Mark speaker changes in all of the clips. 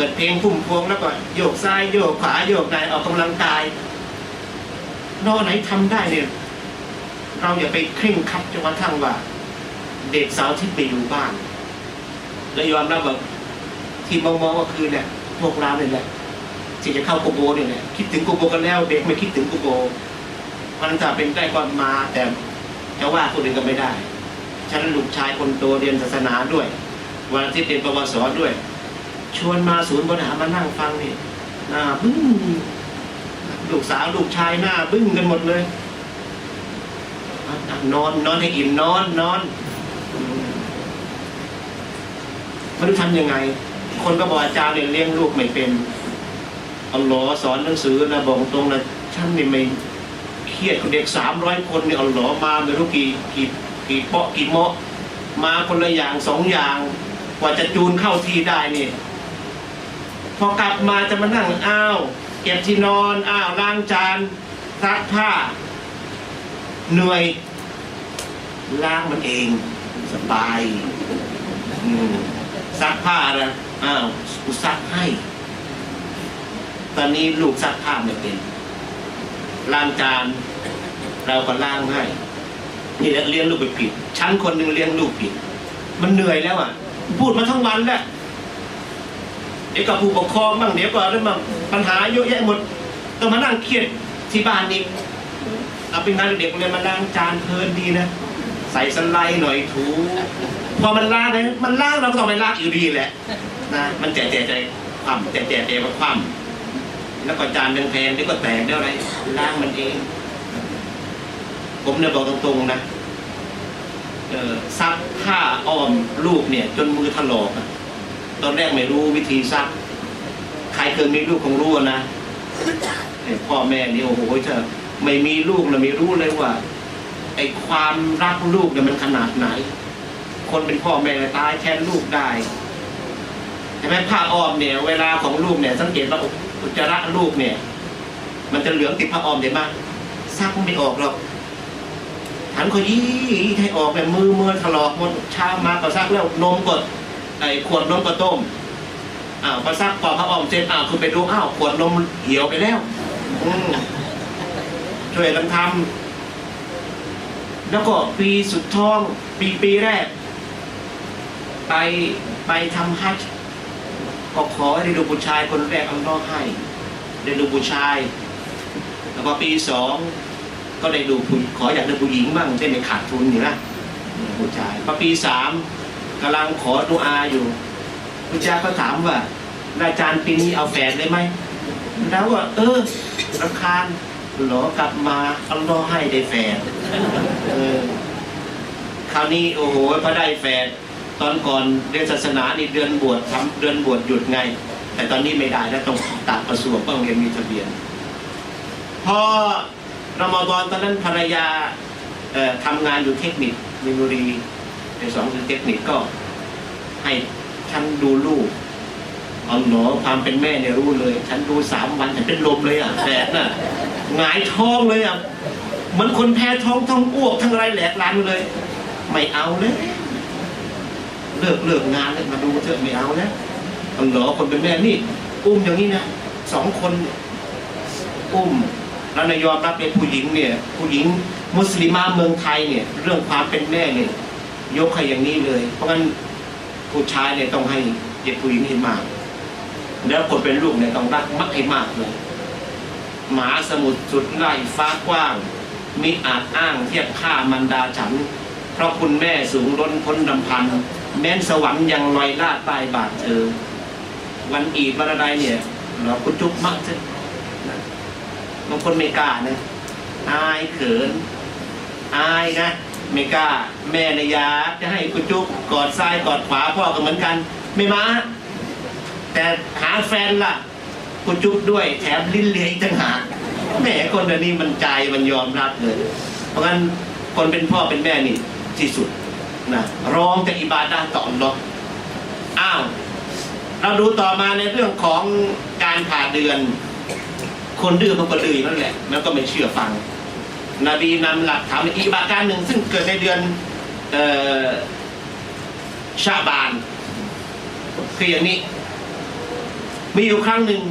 Speaker 1: ปิดเพลงพุ่มพวงแล้วก็โยกซ้ายโยกขวาโยกไหนออกกำลังกายนอไหนทำได้เนี่ย เราอย่าไปเคร่งคัดจนกระทั่งว่า เด็กสาวที่ไปอยู่บ้านแล้วยอมรับว่าที่มองมองๆก็คือเนี่ยพวกเราเนี่ยแหละที่จะเข้าโกโบเนี่ยแหละคิดถึงโกโบกันแล้วเด็กไม่คิดถึงโกโบมันจะเป็นได้ก่อนมาแต่จะว่าคนอื่นก็ไม่ได้ ฉันลูกชายคนโตเรียนศาสนาด้วย วันทิตย์เรียนปวสด้วย ชวนมาศูนย์บริหารมานั่งฟังนี่หน้าบึ้งลูกสาวลูกชายหน้าบึ้งกันหมดเลย นอนนอนให้อิ่มนอนนอนมไม่รู้ทำยังไง คนก็บอกอาจารย์เนี่ยเลี้ยงลูกไม่เป็นเอาหลอสอนหนังสือนะบอกตรงนะฉันนี่ไม่เครียดเด็กสามร้อยคนเนี่ยเอาหลอมาไม่รู้กี่กี่กี่เปาะกี่เมาะมาคนละอย่างสองอย่าง กว่าจะจูนเข้าที่ได้นี่ พอกลับมาจะมานั่งอ้าวเก็บที่นอนอ้าวล้างจานซักผ้า เหนื่อยล้างมันเอง สบายซักผ้านะอ้าวกูซักให้ ตอนนี้ลูกซักผ้าไม่เป็นล้างจานเราก็ล้างให้นี่แหละเลี้ยงลูกไปผิดฉันคนหนึ่งเลี้ยงลูกผิด มันเหนื่อยแล้วอะ พูดมาทั้งวันแล้ว เดี๋ยวกับผู้ปกครองบ้างเดี๋ยวก็อะไรบ้างปัญหาเยอะแยะหมดต้องมานั่งเครียดที่บ้านอีกเอาเป็นงานเด็กๆเลยมาล้างจานเพลินดีนะใส่สไลด์หน่อยถูพอมันล้างเลยมันล้างเราก็ต้องไปล้างอยู่ดีแหละนะมันแจกแจกใจความแจกแจกใจมาความแล้วก็จานแพงๆเดี๋ยวก็แตกเดี๋ยวอะไรล้างมันเอง ผมเนี่ยบอกตรงๆนะเออซักผ้าอ้อมลูกเนี่ย จนมือถลอกอะ ตอนแรกไม่รู้วิธีซักใครเคยมีลูกคงรู้นะไอ้พ่อแม่นี่โอ้โหจะไม่มีลูกนะไม่รู้เลยว่าไอ้ความรักลูกเนี่ยมันขนาดไหน คนเป็นพ่อแม่ตายแทนลูกได้ใช่ไหมผ้าอ้อมเนี่ย เวลาของลูกเนี่ย สังเกตว่าอุจจาระลูกเนี่ย มันจะเหลืองติดผ้าอ้อมเห็นไหมซักไม่ออกหรอกหันเขายี่ให้ออกแบบมือมือถลอกหมดเช้ามาก็ซักแล้วนมกด ไอ้ขวดนมก็ต้มอ้าวพอซักกอพระอ้อมเสร็จอ้าวคือไปดูอ้าวขวดนมเหี่ยวไปแล้ว อืมช่วยกันทำแล้วก็ปีสุดท้องปีปีแรก ไปไปทำฮัจญ์ก็ขอให้ได้ดูผู้ชายคนแรกอัลลอฮ์ให้ได้ดูผู้ชาย แล้วก็ปีสองก็ได้ดูผู้ขออยากดูผู้หญิงบ้างได้ไม่ขาดทุนอยู่นะผู้ชายพอปีสาม กำลังขอดูอาอยู่ผู้าก็ถามว่าอาจารย์ปีนี้เอาแฝดเลยไหมแล้วว่า เออรำคาญหรอกลับมาอัลลอฮ์ให้ได้แฝดเออคราวนี้โอ้โหพอได้แฝดตอนก่อนเรียนศาสนานี่เดือนบวชทำเดือนบวชหยุดไง แต่ตอนนี้ไม่ได้แล้วต้องตัดกระทรวงต้องเรียนมีทะเบียน พอรอมฎอนตอนนั้นภรรยาเอ่อทำงานอยู่เทคนิคมินบุรี ในสองคือเทคนิคก็ให้ฉันดูลูกเอาหนอความเป็นแม่เนี่ยรู้เลย ฉันดูสามวันฉันเป็นลมเลยอะแฝดน่ะหงายท้องเลยอะเหมือนคนแพ้ท้องท้องอ้วกทั้งไรแหลกลานเลย ไม่เอาเลยเลิกเลิกงานเลยมาดูเถอะไม่เอาแล้วเอาหนอคนเป็นแม่นี่ อุ้มอย่างนี้นะสองคนอุ้มแล้วนายยอมรับเป็นผู้หญิงเนี่ย ผู้หญิงมุสลิมาเมืองไทยเนี่ย เรื่องความเป็นแม่เนี่ย ยกให้อย่างนี้เลย เพราะงั้นผู้ชายเนี่ยต้องให้เด็กผู้หญิงให้มาก แล้วคนเป็นลูกเนี่ยต้องรักมักให้มากเลยหมาสมุทรสุดไล่ฟ้ากว้างมีอาจอ้างเทียบค่ามันดาฉัน เพราะคุณแม่สูงล้นพ้นดำพันแม้นสวรรค์ยังลอยลาดใต้บาทเธอวันอีดวันอะไรเนี่ย เราก็จุกมักจะบางคนไม่กล้านะอายเขินอายนะ ไม่กล้า แม่นายาจะให้กุจุกกอดซ้ายกอดขวาพ่อก็เหมือนกัน ไม่มา แต่หาแฟนล่ะ กุจุกด้วยแถมลิ้นเลียอีกต่างหากแหมคนนี้มันใจมันยอมรับเลย เพราะงั้นคนเป็นพ่อเป็นแม่นี่ที่สุดนะร้องจากอิบาดาต่ออัลลออ้าวเราดูต่อมาในเรื่องของการผ่าเดือน คนดื้อมันก็ดื้อนั่นแหละ แล้วก็ไม่เชื่อฟัง นบีนำหลักฐานอีกบาการหนึ่งซึ่งเกิดในเดือนเออชาบานคืออย่างนี้ มีอยู่ครั้งหนึ่ง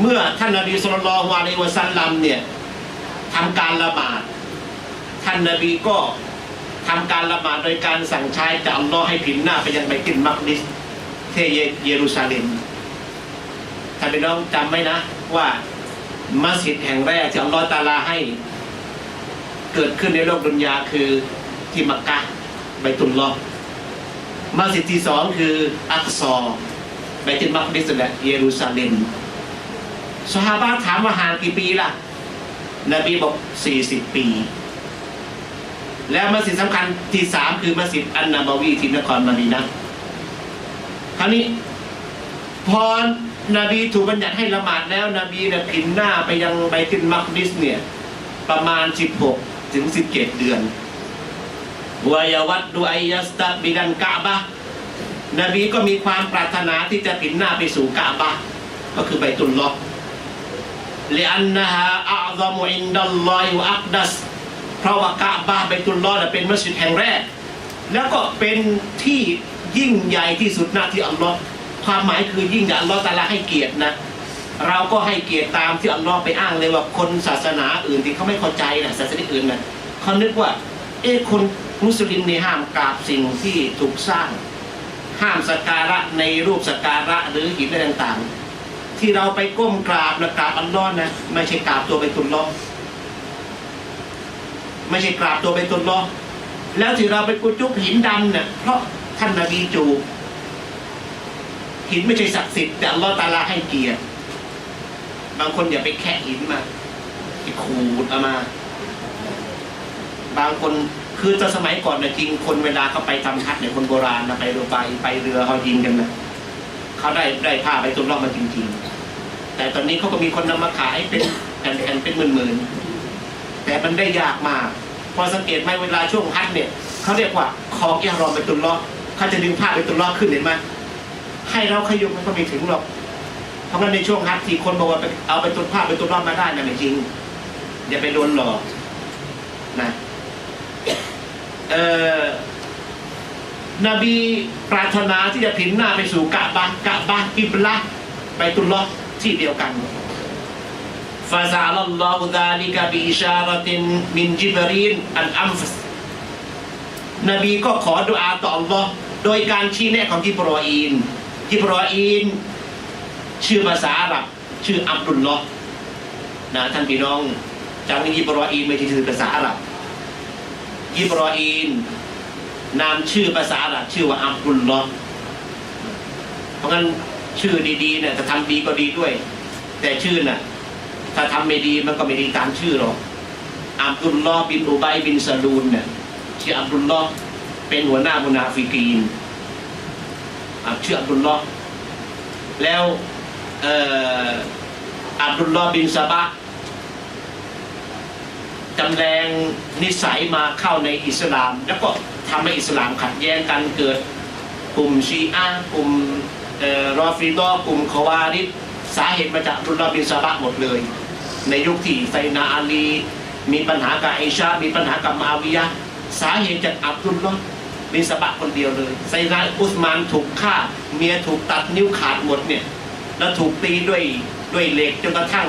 Speaker 1: เมื่อท่านนบีสุลต่านละฮ์วะอะลัยฮิวะสัลลัมเนี่ยทำการละหมาด ท่านนบีก็ทำการละหมาดโดยการสั่งใช้จากอัลลอฮ์ให้ผินหน้าไปยังไบตุลมักดิสเทเยรูซาเล็มท่านพี่น้องจำไว้นะว่ามัสยิดแห่งแรกที่อัลลอฮ์ตาลาให้ เกิดขึ้นในโลกดุนยาคือที่มักกะไบตุลลอฮ์มัสยิดที่สองคืออักซอไบตุลมักดิสและเยรูซาเล็มสหายถามว่าห่างกี่ปีล่ะ นบีบอก40ปี แล้วมัสยิดสำคัญที่สามคือมัสยิดอันนาบาวีที่นครมาดีนะคราวนี้พอนบีถูกบัญญัติให้ละหมาดแล้ว นบีเนี่ยผินหน้าไปยังไบตุลมักดิสเนี่ย ประมาณ16 ถึง 17 เดือนบวายวัดดูไอยัสตะบิดันกาบะนบีก็มีความปรารถนาที่จะติดหน้าไปสู่กาบะก็คือไปตุลลอกเลอันนะฮะอัลลอฮฺอินดัลลอฮิอักดัสเพราะว่ากาบะไปตุลล็อกเป็นมัสยิดแห่งแรก แล้วก็เป็นที่ยิ่งใหญ่ที่สุดหน้าที่อัลลอฮ์ความหมายคือยิ่งใหญ่อัลลอฮ์ตาลาให้เกียรตินะ เราก็ให้เกียรติตามที่อัลลอฮ์ไปอ้างเลยว่าคนศาสนาอื่นที่เขาไม่เข้าใจนะศาสนาอื่นนะเขานึกว่า เอ๊ะคนมุสลิมนี่ห้ามกราบสิ่งที่ถูกสร้าง ห้ามสักการะในรูปสักการะหรือหินอะไรต่างๆ ที่เราไปก้มกราบนะกราบอัลลอฮ์นะไม่ใช่กราบตัวไปตุลลอไม่ใช่กราบตัวไปตุลลอแล้วที่เราไปกุจุบหินดำเนี่ยเพราะท่านนบีจูหินไม่ใช่ศักดิ์สิทธิ์แต่อัลลอฮ์ตาลาให้เกียรติ บางคนอย่าไปแคะหินมาไปขูดเอามา บางคนคือตอนสมัยก่อนนะจริงคนเวลาเขาไปทำทัดเนี่ยคนโบราณนะไปเรือใบไปเรือเขายิงกันนะเขาได้ได้ผ้าไปตุนรอบมาจริง ๆ แต่ตอนนี้เขาก็มีคนนำมาขายเป็นแผ่นๆเป็นหมื่นๆแต่มันได้ยากมาก พอสังเกตไหมเวลาช่วงฮัดเนี่ยเขาเรียกว่าคอแก้รอมไปตุนรอบเขาจะดึงผ้าไปตุนรอบขึ้นเห็นไหมให้เราขยุมมันก็ไม่ถึงหรอก เพราะงั้นในช่วงฮัทที่คนบอกว่าเอาไปตุนผ้าไปตุนรอบมาได้นะไม่จริงอย่าไปโดนหลอกนะเอ่อนบีปรารถนาที่จะผินหน้าไปสู่กะบะกะบะกิบละไปตุนรอบที่เดียวกันฟาซาลลอฮุดาลิกะบิชารตินมินจิบรีนอันอัมฟสนบีก็ขอดุอาต่อ Allah โดยการชี้แนะของจิบรออีนจิบรออีน ชื่อภาษาอาหรับชื่ออับดุลลอฮ์นะท่านพี่น้องจำอิบรออีนไม่ใช่ชื่อภาษาอาหรับอิบรออีนนามชื่อภาษาอาหรับชื่อว่าอับดุลลอฮ์เพราะงั้นชื่อดีๆเนี่ยถ้าทำดีก็ดีด้วย แต่ชื่อน่ะถ้าทำไม่ดีมันก็ไม่ดีตามชื่อหรอกอับดุลลอฮ์บินอุบัยบินซาลูนเนี่ยชื่ออับดุลลอฮ์เป็นหัวหน้ามุนาฟิกีนอะชื่ออับดุลลอฮ์แล้ว อับดุลลอฮ์บินซาบะห์จำแรงนิสัยมาเข้าในอิสลาม แล้วก็ทำให้อิสลามขัดแย้งกันเกิดกลุ่มชีอะกลุ่มรอฟิดอกลุ่มคาวาริดสาเหตุมาจากอับดุลลอบินซาบะหมดเลย ในยุคที่ไซนาอาลี มีปัญหากับไอชา มีปัญหากับมาวิยะสาเหตุจากอับดุลลอฮ์บินซาบะคนเดียวเลยไซนาอุสมานถูกฆ่า เมียถูกตัดนิ้วขาดหมดเนี่ย แล้วถูกตีด้วยด้วยเหล็กจนกระทั่ง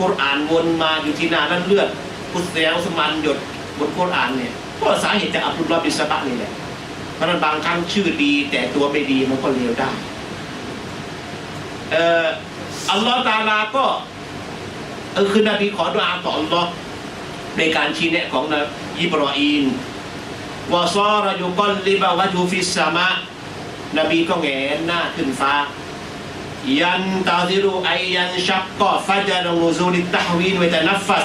Speaker 1: กุรอานวนมาอยู่ที่นานั้นเลือดอุสเซียอุสมันหยดบนกุรอานเนี่ยก็สาเหตุจากอับดุลลอฮ์บินซาบะนี่แหละเพราะนั้นบางครั้งชื่อดีแต่ตัวไม่ดีมันก็เลวได้เอ่ออัลลอฮ์ตาลาก็เออคือนบีขอดุอาต่ออัลลอฮ์ในการชี้แนะของนบีอิบรออีนวะซอรยุกอลลิบะวะจูฟิสสามะนบีก็แงนหน้าขึ้นฟ้า ยันตาซิรุไอยันชักก็ฟัจรนูซูลิตะฮวีนเวตนัฟัส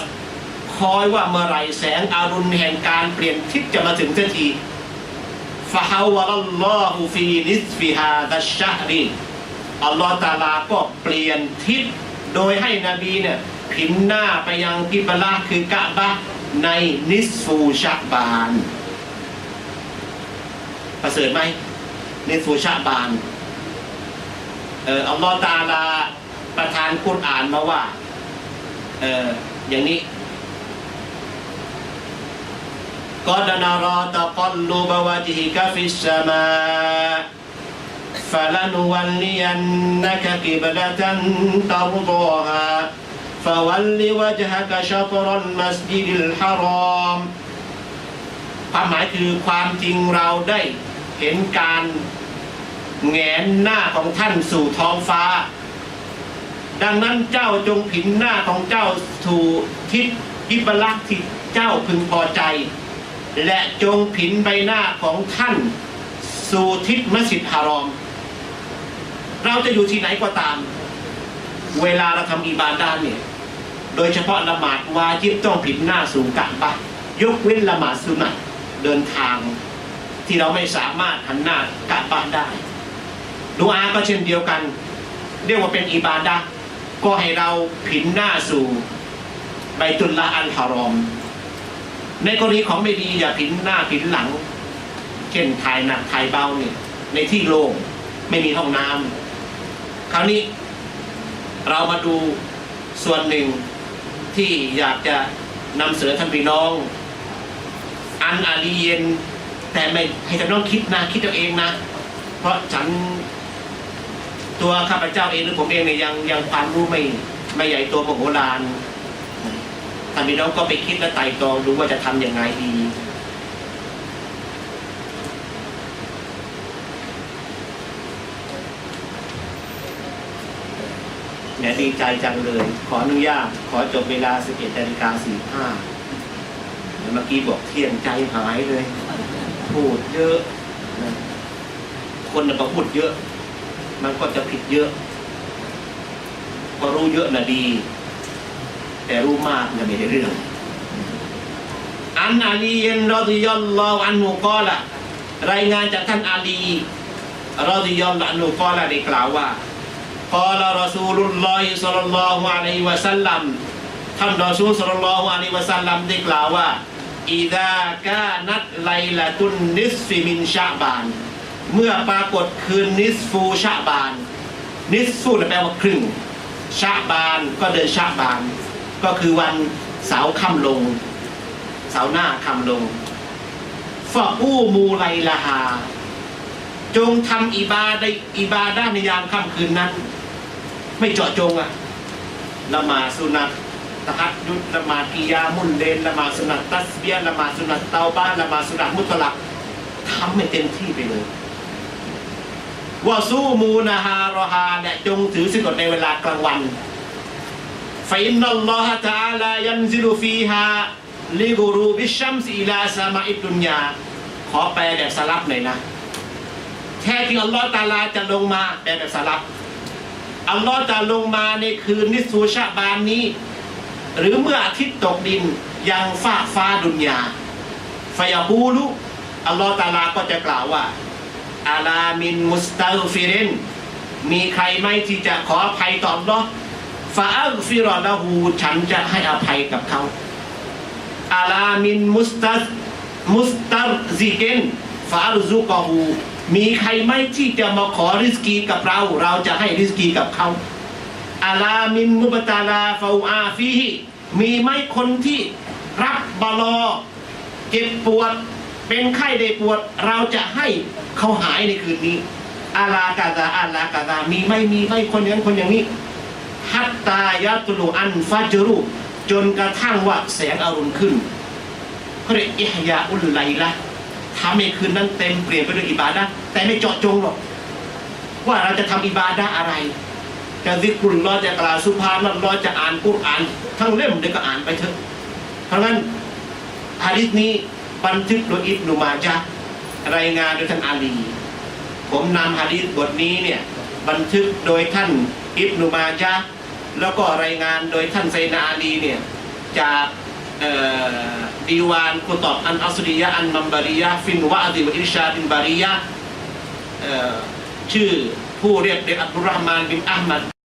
Speaker 1: คอยว่าเมื่อไรแสงอารุณแห่งการเปลี่ยนทิศจะมาถึงเสียทีฟะฮาวะลลอฮุฟีนิสฟิฮาดัชชะรีอัลลอฮฺตาลาก็เปลี่ยนทิศโดยให้นบีเนี่ยพินหน้าไปยังกิบละคือกะบะในนิสฟูชะบาน ประเสริฐไหมนิสฟูชะบาน เอออัลลอฮฺตาลาประทานกุรอานมาว่า เอออย่างนี้กอดนารอตะกอลลูบวะจิฮิกะฟิสสมาฟ فلنولينك قبلة ترضاها فول وجهك شطر المسجد الحرام ความหมายคือความจริงเราได้เห็นการ แงนหน้าของท่านสู่ท้องฟ้า ดังนั้นเจ้าจงผินหน้าของเจ้าสู่ทิศอิบลักษ์ที่เจ้าพึงพอใจ และจงผินใบหน้าของท่าน สู่ทิศมัสยิดฮารอม เราจะอยู่ที่ไหนก็ตาม เวลาเราทำอิบาดานเนี่ยโดยเฉพาะละหมาดวาจิบต้องผินหน้าสู่กะบะยกเว้นละหมาดสุนัตเดินทางที่เราไม่สามารถหันหน้ากะบะได้ ดูอาก็เช่นเดียวกัน เรียกว่าเป็นอิบาดะห์ก็ให้เราผินหน้าสู่ไบตุลลาอัลฮารอม ในกรณีของไม่ดีอย่าผินหน้าผินหลังเช่นถ่ายหนักถ่ายเบาเนี่ยในที่โล่งไม่มีห้องน้ำคราวนี้เรามาดูส่วนหนึ่งที่อยากจะนำเสนอท่านพี่น้อง อันอาลีเยนแต่ไม่ให้ท่านน้องคิดนะ คิดเอาเองนะ เพราะฉัน ตัวข้าพเจ้าเองหรือผมเองเนี่ยยังยังความรู้ไม่ไม่ใหญ่ตัวมโหฬารท่านพี่น้องก็ไปคิดและไต่ตรองดูว่าจะทำยังไงดีเนี่ยดีใจจังเลย ขออนุญาต ขอจบเวลา 11นาฬิกา45เมื่อกี้บอกเที่ยงใจหายเลย พูดเยอะ คนน่ะก็พูดเยอะ มันก็จะผิดเยอะพอรู้เยอะนะดี แต่รู้มากนะไม่ได้เรื่อง อันอาลีเยนรอดิยัลลออันฮุกอละรายงานจากท่านอาลีรอดิยัลลออันฮุกอละได้กล่าวว่ากอลรอซูลุลลอฮิสัลลัลลอฮุอะลัยฮิวะสัลลัมท่านรอซูลสัลลัลลอฮุอะลัยฮิวะสัลลัมได้กล่าวว่าอิดากานัตไลละตุนนิสฟิมินชะบาน เมื่อปรากฏคืนนิสฟูชะบาน นิสฟูแปลว่าครึ่ง ชะบานก็เดินชะบาน ก็คือวันเสาร์ค่ำลง เสาร์หน้าค่ำลงฟะอูมูไลละฮา จงทำอิบาไดะอิบาดะในยามค่ำคืนนั้น ไม่เจาะจงอะละมาสุนัตตะฮัดยุดละมากิยามุนเลนละมาสุนัตตัสเบียละมาสุนัตเตาบ้านละมาสุนัตมุตลักทำให้เต็มที่ไปเลย ว่าสู้มูนาฮารอฮาเนี่ยจงถือสิกฎในเวลากลางวันฟอินนัลลอฮะตะอาลายันซิลุฟีฮาลิกูรูบิชัมซิอิลาซามาอิดุนยาขอแปลแบบสลับหน่อยนะแท้ที่อัลลอฮ์ตาลาจะลงมาแปลแบบสลับอัลลอฮ์จะลงมาในคืนนิสูชะบานนี้ หรือเมื่ออาทิตย์ตกดินยังฟ้าฟ้าดุนยาฟยาบูลุอัลลอฮ์ตาลาก็จะกล่าวว่า อาลามินมุสตาฟิรินมีใครไหมที่จะขออภัยต่ออัลลอฟาอัลฟิรอละหูฉันจะให้อภัยกับเขาอาลามินมุสตัสมุสตัรซิเกนฟารุซุกอฮูมีใครไหมที่จะมาขอริสกีกับเรา เราจะให้ริสกีกับเขาอาลามินมุบตาลาฟาอาฟีมีไหมคนที่รับบาลอเจ็บปวด เป็นไข้ได้ปวดเราจะให้เขาหายในคืนนี้อาลากาตาอาลากาตามีไหม่มีไหม่คนอย่างนั้นคนอย่างนี้ฮัตตายาตุลูอันฟัจรุจนกระทั่งว่าแสงอรุณขึ้นเขาเรียกอิฮยาอุลไลละทำให้คืนนั้นเต็มเปลี่ยนไปด้วยอิบาดะแต่ไม่เจาะจงหรอก ว่าเราจะทำอิบาดะอะไร จะซิกุลลอจะกล่าวสุภาพนัลอจะอ่านกุรอ่าน ทั้งเล่มเดี๋ยวก็อ่านไปเถอะเพราะงั้นฮะดิษนี้ บันทึกโดยอิบนุมาจาห์รายงานโดยท่านอาลี ผมนำฮะดีษบทนี้เนี่ยบันทึกโดยท่านอิบนุมาจาห์แล้วก็รายงานโดยท่านไซนาอาลีเนี่ยจากดีวานกุตอบอันอัสริยะอันมัมบาริยะฟินวะอดิวอิชาดินบาริยะชื่อผู้เรียกเด็กอับดุลรห์มานบินอัลมัด